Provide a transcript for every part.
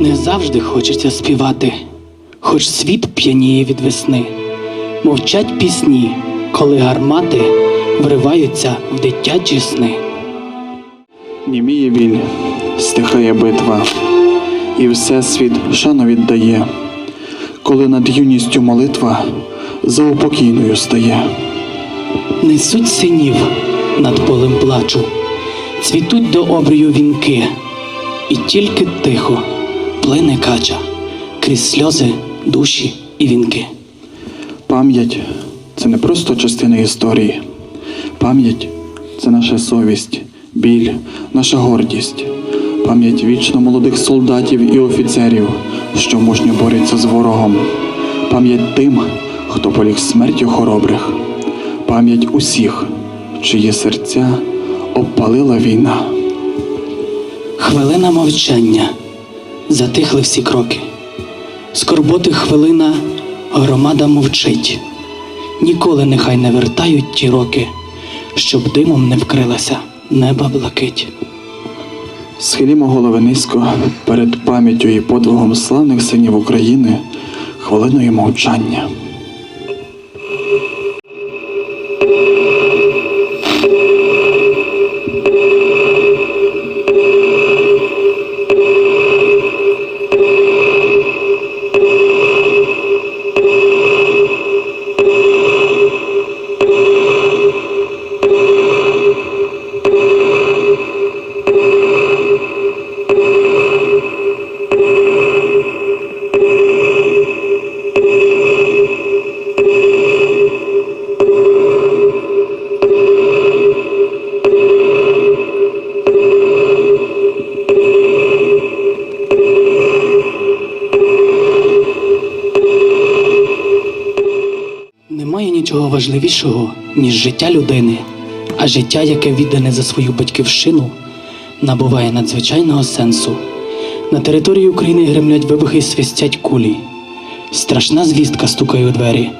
Не завжди хочеться співати, хоч світ п'яніє від весни. Мовчать пісні, коли гармати вриваються в дитячі сни. Німіє біль, стихає битва, і всесвіт шану віддає, коли над юністю молитва заупокійною стає. Несуть синів над полем плачу, цвітуть до обрію вінки, і тільки тихо плине кача крізь сльози, душі і вінки. Пам'ять це не просто частина історії. Пам'ять це наша совість, біль, наша гордість, пам'ять вічно молодих солдатів і офіцерів, що мужньо борються з ворогом, пам'ять тим, хто поліг смертю хоробрих, пам'ять усіх, чиї серця обпалила війна. Хвилина мовчання, затихли всі кроки. Скорботи хвилина, громада мовчить. Ніколи нехай не вертають ті роки, щоб димом не вкрилася неба блакить. Схилімо голови низько перед пам'яттю і подвигом славних синів України хвилиною мовчання. Важливішого, ніж життя людини, а життя, яке віддане за свою батьківщину, набуває надзвичайного сенсу. На території України гремлять вибухи і свистять кулі. Страшна звістка стукає у двері,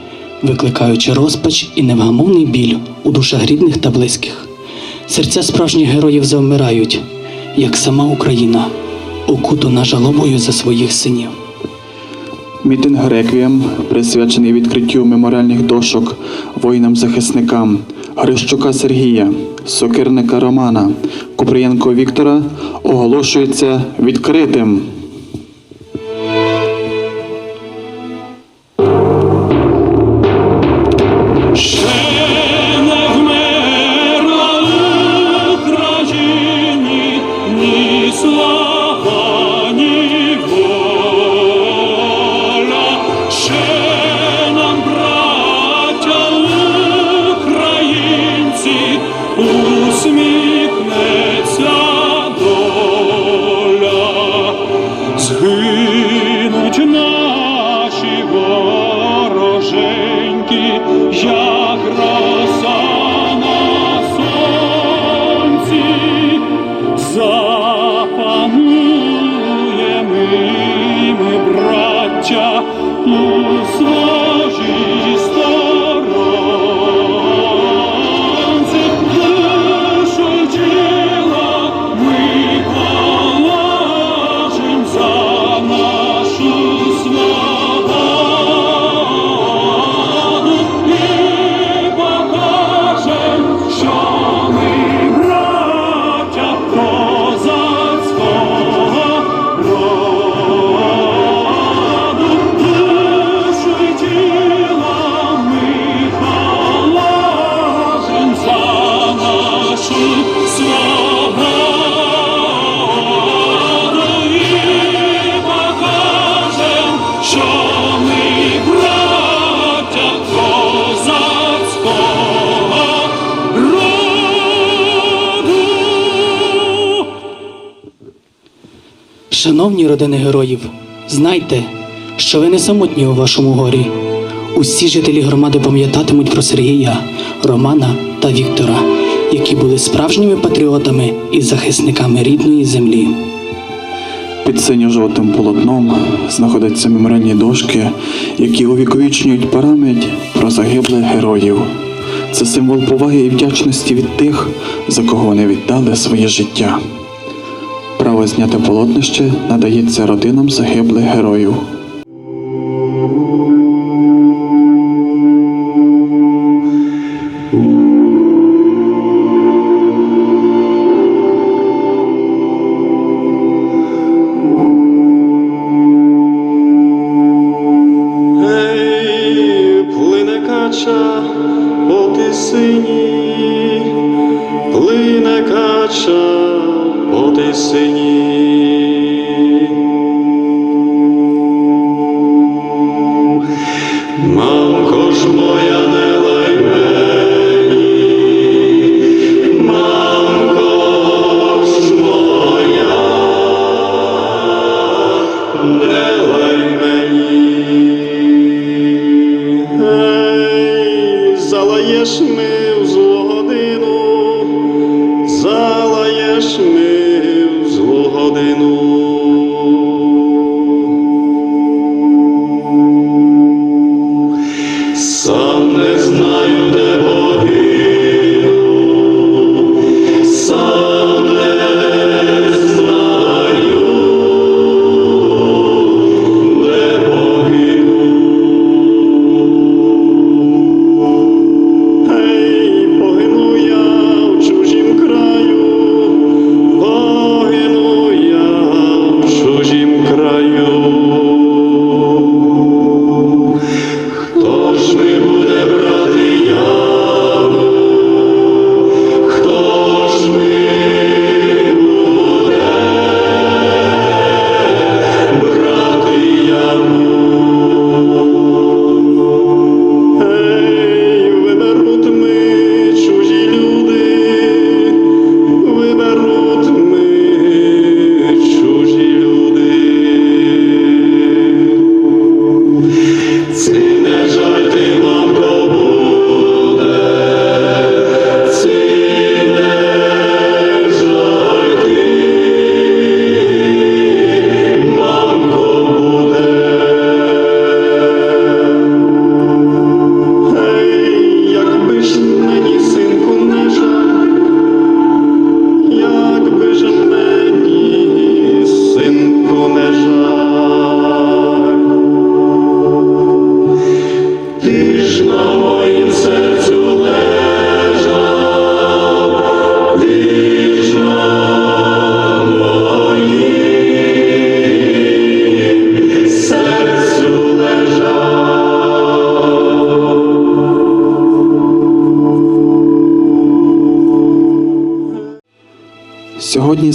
викликаючи розпач і невгамовний біль у душах рідних та близьких. Серця справжніх героїв завмирають, як сама Україна, окутана жалобою за своїх синів. Мітинг Реквієм, присвячений відкриттю меморіальних дошок воїнам-захисникам Грищука Сергія, Сокирника Романа, Куприєнко Віктора, оголошується відкритим. Шановні родини героїв, знайте, що ви не самотні у вашому горі. Усі жителі громади пам'ятатимуть про Сергія, Романа та Віктора, які були справжніми патріотами і захисниками рідної землі. Під синьо-жовтим полотном знаходяться меморіальні дошки, які увіковічнюють пам'ять про загиблих героїв. Це символ поваги і вдячності від тих, за кого вони віддали своє життя. Право зняти полотнище надається родинам загиблих героїв.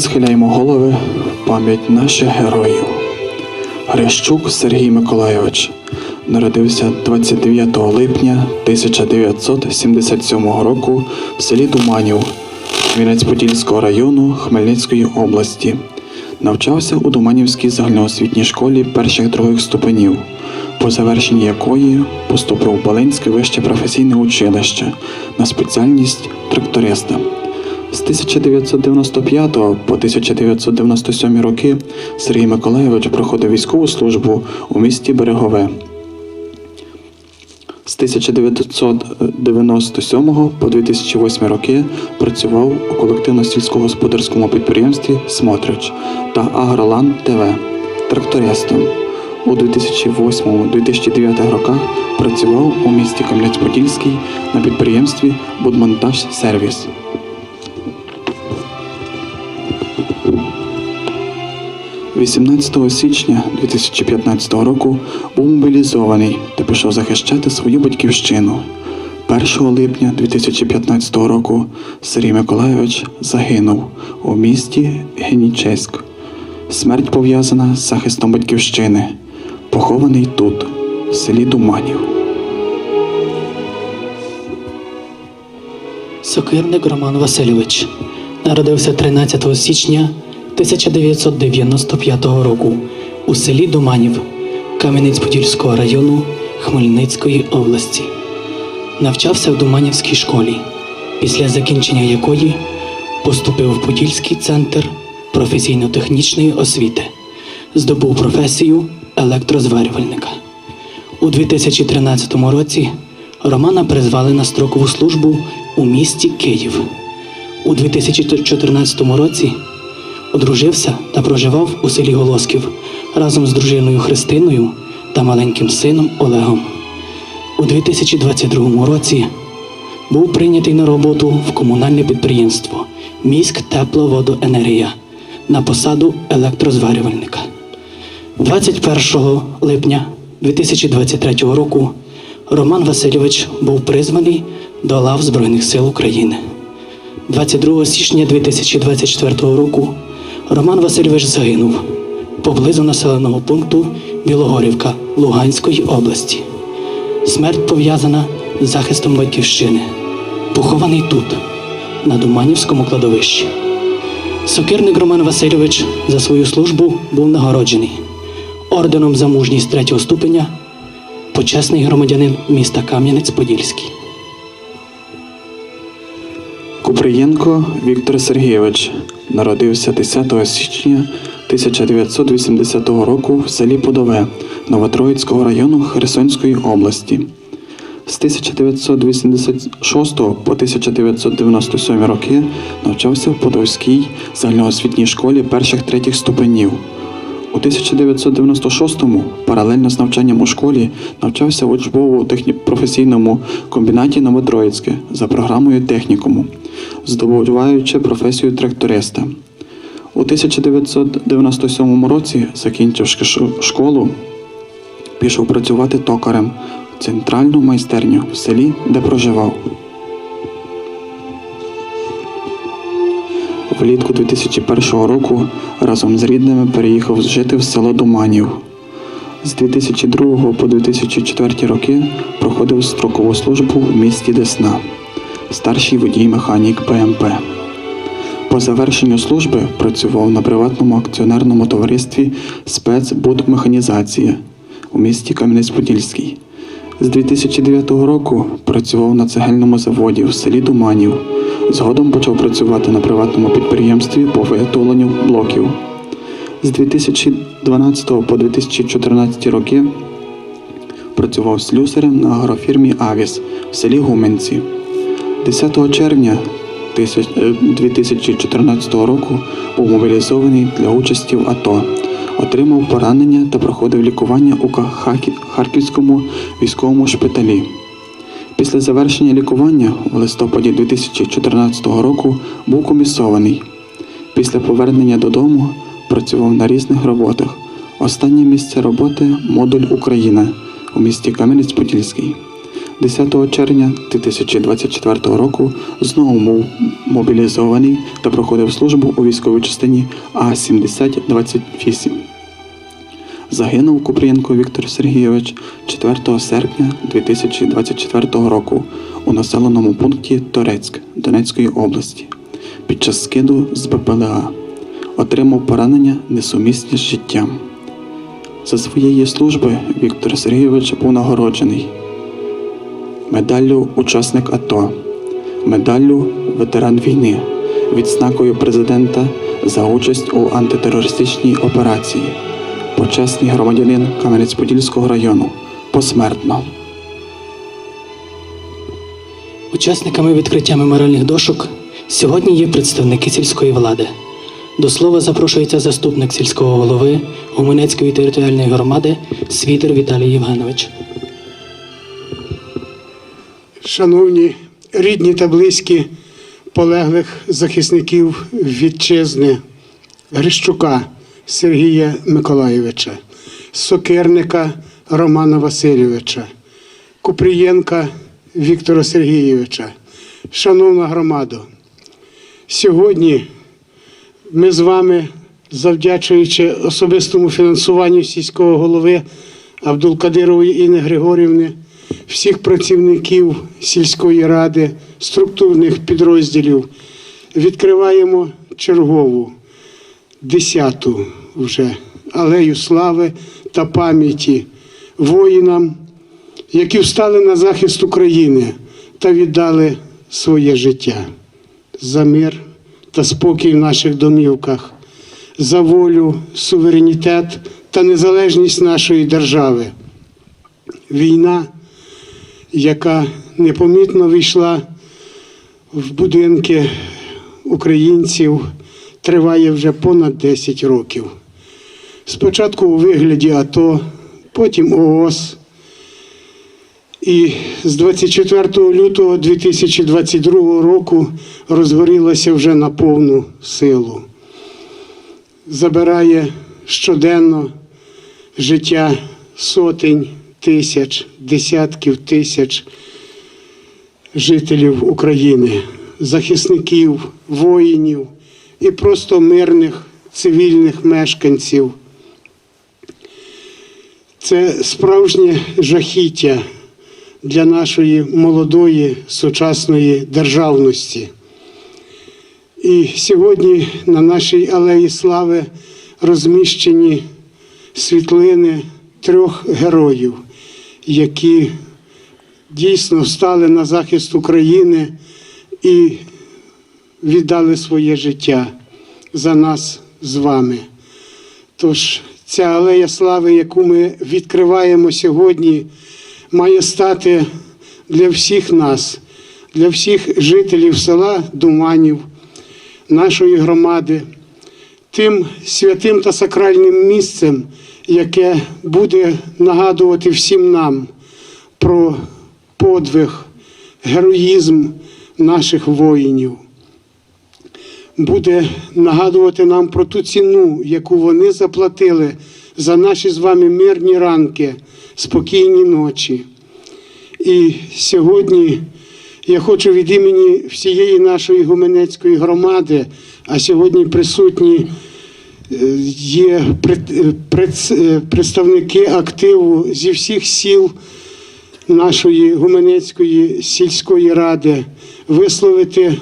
Схиляємо голови пам'ять наших героїв. Грищук Сергій Миколайович народився 29 липня 1977 року в селі Думанів Вінець-Подільського району Хмельницької області. Навчався у Думанівській загальноосвітній школі перших других ступенів, по завершенні якої поступив у Балинське вище професійне училище на спеціальність тракториста. З 1995 по 1997 роки Сергій Миколайович проходив військову службу у місті Берегове. З 1997 по 2008 роки працював у колективно-сільськогосподарському підприємстві Смотрич та Агролан ТВ трактористом. У 2008-2009 роках працював у місті Кам'янець-Подільський на підприємстві Будмонтаж Сервіс. – 18 січня 2015 року був мобілізований та пішов захищати свою батьківщину. 1 липня 2015 року Сергій Миколайович загинув у місті Генічеськ. Смерть пов'язана з захистом батьківщини, похований тут, в селі Думанів. Сокирник Роман Васильович народився 13 січня 1995 року у селі Думанів Кам'янець-Подільського району Хмельницької області. Навчався в Думанівській школі, після закінчення якої поступив в Подільський центр професійно-технічної освіти, здобув професію електрозварювальника. У 2013 році Романа призвали на строкову службу у місті Київ. У 2014 році Одружився та проживав у селі Голосків разом з дружиною Христиною та маленьким сином Олегом. У 2022 році був прийнятий на роботу в комунальне підприємство Міськ Тепловодоенергія на посаду електрозварювальника. 21 липня 2023 року Роман Васильович був призваний до лав Збройних сил України. 22 січня 2024 року Роман Васильович загинув поблизу населеного пункту Білогорівка Луганської області. Смерть пов'язана з захистом батьківщини, похований тут, на Думанівському кладовищі. Сокирник Роман Васильович за свою службу був нагороджений орденом за мужність третього ступеня, почесний громадянин міста Кам'янець-Подільський. Куприєнко Віктор Сергійович народився 10 січня 1980 року в селі Подове Новотроїцького району Херсонської області. З 1986 по 1997 роки навчався в Подольській загальноосвітній школі перших третіх ступенів. У 1996-му, паралельно з навчанням у школі, навчався в учбово-професійному комбінаті Новотроїцьке за програмою технікуму, здобуваючи професію тракториста. У 1997 році, закінчивши школу, пішов працювати токарем в центральну майстерню в селі, де проживав. Влітку 2001 року разом з рідними переїхав жити в село Думанів. З 2002 по 2004 роки проходив строкову службу в місті Десна, старший водій-механік БМП. По завершенню служби працював на приватному акціонерному товаристві спецбудмеханізація у місті Кам'янець-Подільський. З 2009 року працював на цегельному заводі в селі Думанів. Згодом почав працювати на приватному підприємстві по виготовленню блоків. З 2012 по 2014 роки працював слюсарем на агрофірмі Авіс в селі Гуменці. 10 червня е, 2014 року був мобілізований для участі в АТО, отримав поранення та проходив лікування у Харківському військовому шпиталі. Після завершення лікування в листопаді 2014 року був комісований. Після повернення додому працював на різних роботах. Останнє місце роботи модуль Україна у місті Кам'янець-Подільський. 10 червня 2024 року знову був мобілізований та проходив службу у військовій частині А-7028. Загинув Купрієнко Віктор Сергійович 4 серпня 2024 року у населеному пункті Торецьк Донецької області під час скиду з БПЛА. Отримав поранення несумісні з життям. За своєї служби Віктор Сергійович був нагороджений медаллю Учасник АТО, медаллю Ветеран війни, відзнакою президента за участь у антитерористичній операції, почесний громадянин Кам'янець-Подільського району посмертно. Учасниками відкриття меморіальних дошок сьогодні є представники сільської влади. До слова запрошується заступник сільського голови Гуменецької територіальної громади Світер Віталій Євгенович. Шановні рідні та близькі полеглих захисників вітчизни Грищука Сергія Миколайовича, Сокирника Романа Васильовича, Купрієнка Віктора Сергійовича, шановна громадо, сьогодні ми з вами, завдячуючи особистому фінансуванню сільського голови Абдулкадирової Інни Григорівни, всіх працівників сільської ради, структурних підрозділів, відкриваємо чергову десяту вже алею слави та пам'яті воїнам, які встали на захист України та віддали своє життя за мир та спокій в наших домівках, за волю, суверенітет та незалежність нашої держави. Війна, яка непомітно війшла в будинки українців триває вже понад 10 років. Спочатку у вигляді АТО, потім ООС. І з 24 лютого 2022 року розгорілася вже на повну силу. Забирає щоденно життя сотень тисяч, десятків тисяч жителів України, захисників, воїнів і просто мирних цивільних мешканців. Це справжнє жахіття для нашої молодої сучасної державності. І сьогодні на нашій алеї слави розміщені світлини трьох героїв, які дійсно стали на захист України і віддали своє життя за нас з вами. Тож ця алея слави, яку ми відкриваємо сьогодні, має стати для всіх нас, для всіх жителів села Думанів, нашої громади, тим святим та сакральним місцем, яке буде нагадувати всім нам про подвиг, героїзм наших воїнів. Буде нагадувати нам про ту ціну, яку вони заплатили за наші з вами мирні ранки, спокійні ночі. І сьогодні я хочу від імені всієї нашої гуменецької громади, а сьогодні присутні е, є е, е, представники активу зі всіх сіл нашої гуменецької сільської ради висловити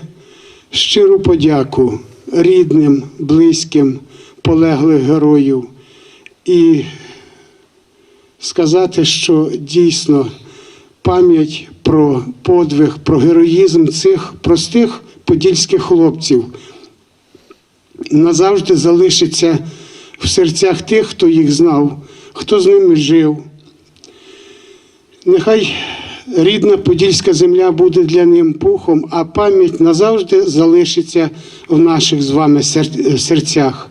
щиру подяку рідним, близьким полеглих героїв і сказати, що дійсно пам'ять про подвиг, про героїзм цих простих подільських хлопців назавжди залишиться в серцях тих, хто їх знав, хто з ними жив. Нехай рідна подільська земля буде для ним пухом, а пам'ять назавжди залишиться в наших з вами серцях.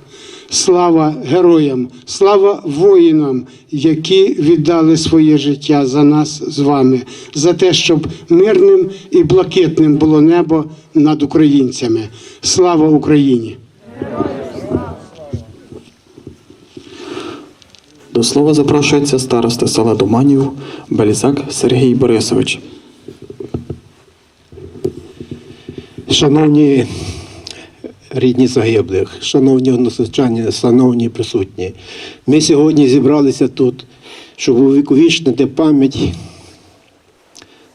Слава героям, слава воїнам, які віддали своє життя за нас з вами, за те, щоб мирним і блакитним було небо над українцями. Слава Україні! До слова запрошується староста села Думанів Белізак Сергій Борисович. Шановні рідні загиблих, шановні односельчані, шановні присутні, ми сьогодні зібралися тут, щоб увіковічнити пам'ять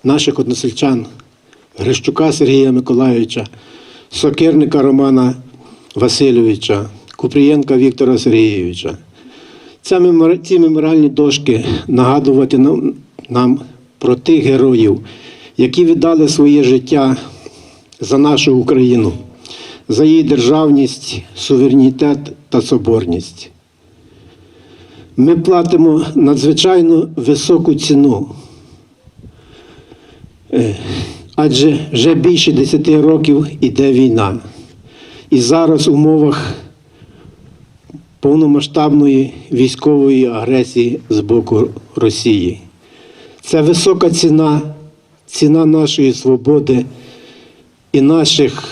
наших односельчан Грищука Сергія Миколайовича, Сокирника Романа Васильовича, Купрієнка Віктора Сергійовича. Ці меморіальні дошки нагадувати нам, нам про тих героїв, які віддали своє життя за нашу Україну, за її державність, суверенітет та соборність. Ми платимо надзвичайно високу ціну, Е, адже вже більше 10 років іде війна. І зараз в умовах повномасштабної військової агресії з боку Росії. Це висока ціна, ціна нашої свободи і наших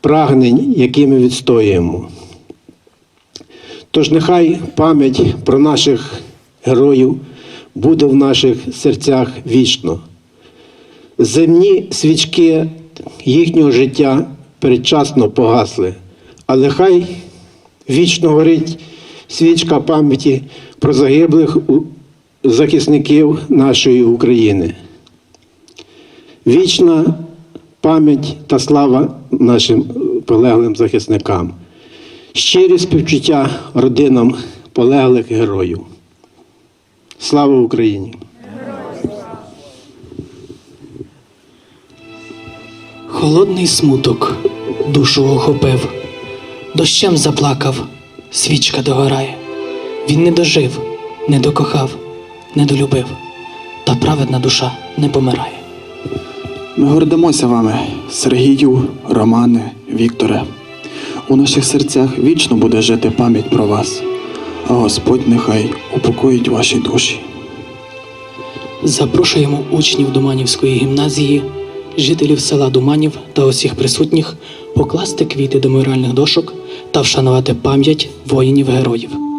прагнень, які ми відстоюємо. Тож нехай пам'ять про наших героїв буде в наших серцях вічно. Земні свічки їхнього життя передчасно погасли, але хай вічно горить свічка пам'яті про загиблих захисників нашої України. Вічна пам'ять та слава нашим полеглим захисникам. Щирі співчуття родинам полеглих героїв. Слава Україні! Холодний смуток душу охопив, дощем заплакав, свічка догорає. Він не дожив, не докохав, не долюбив, та праведна душа не помирає. Ми гордимося вами, Сергію, Романе, Вікторе. У наших серцях вічно буде жити пам'ять про вас, а Господь нехай упокоїть ваші душі. Запрошуємо учнів Думанівської гімназії, жителів села Думанів та усіх присутніх покласти квіти до меморіальних дошок та вшанувати пам'ять воїнів-героїв.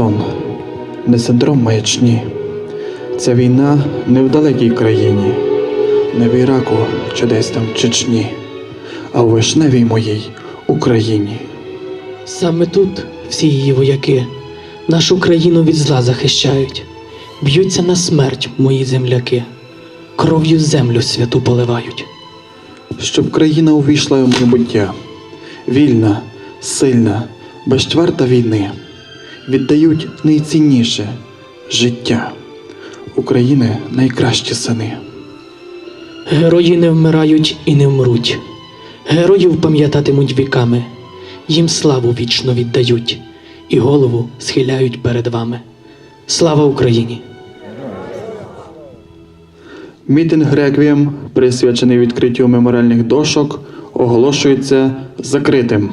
Сон, не синдром маячні. Ця війна не в далекій країні, не в Іраку чи десь там в Чечні, а у вишневій моїй Україні. Саме тут всі її вояки нашу країну від зла захищають, б'ються на смерть мої земляки, кров'ю землю святу поливають. Щоб країна увійшла в майбуття, вільна, сильна, безчварта війни, віддають найцінніше життя України найкращі сини. Герої не вмирають і не вмруть. Героїв пам'ятатимуть віками, їм славу вічно віддають і голову схиляють перед вами. Слава Україні! Мітинг реквієм, присвячений відкриттю меморіальних дошок, оголошується закритим.